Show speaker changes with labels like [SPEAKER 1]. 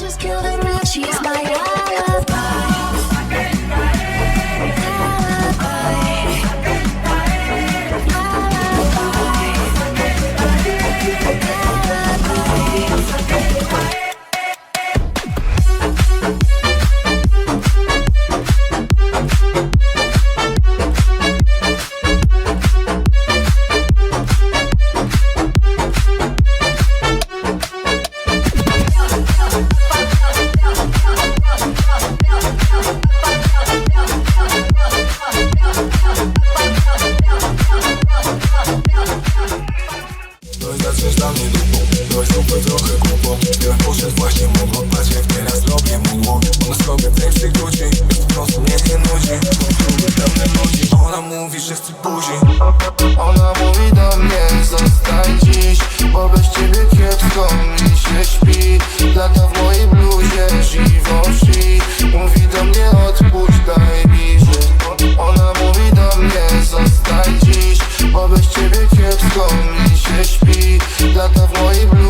[SPEAKER 1] just killed a. She's my
[SPEAKER 2] jesteś dla mnie dupą. Byłaś zupy trochę głupą Tyle poszedł właśnie mógł odpać jak teraz robię mydło Ona sobie lepszych ludzi Jest po prostu mnie nie nudzi. Kontroluje pełne ludzi. Ona mówi, że chce buzi
[SPEAKER 3] Ona mówi do mnie Zostań dziś Bo bez ciebie kiepsko mi się śpi. Lata w mojej bluzie Givenchy Mówi do mnie odpuść Daj mi żyć Ona mówi do mnie Zostań dziś Bo bez ciebie kiepsko shpi Latë vloj blu.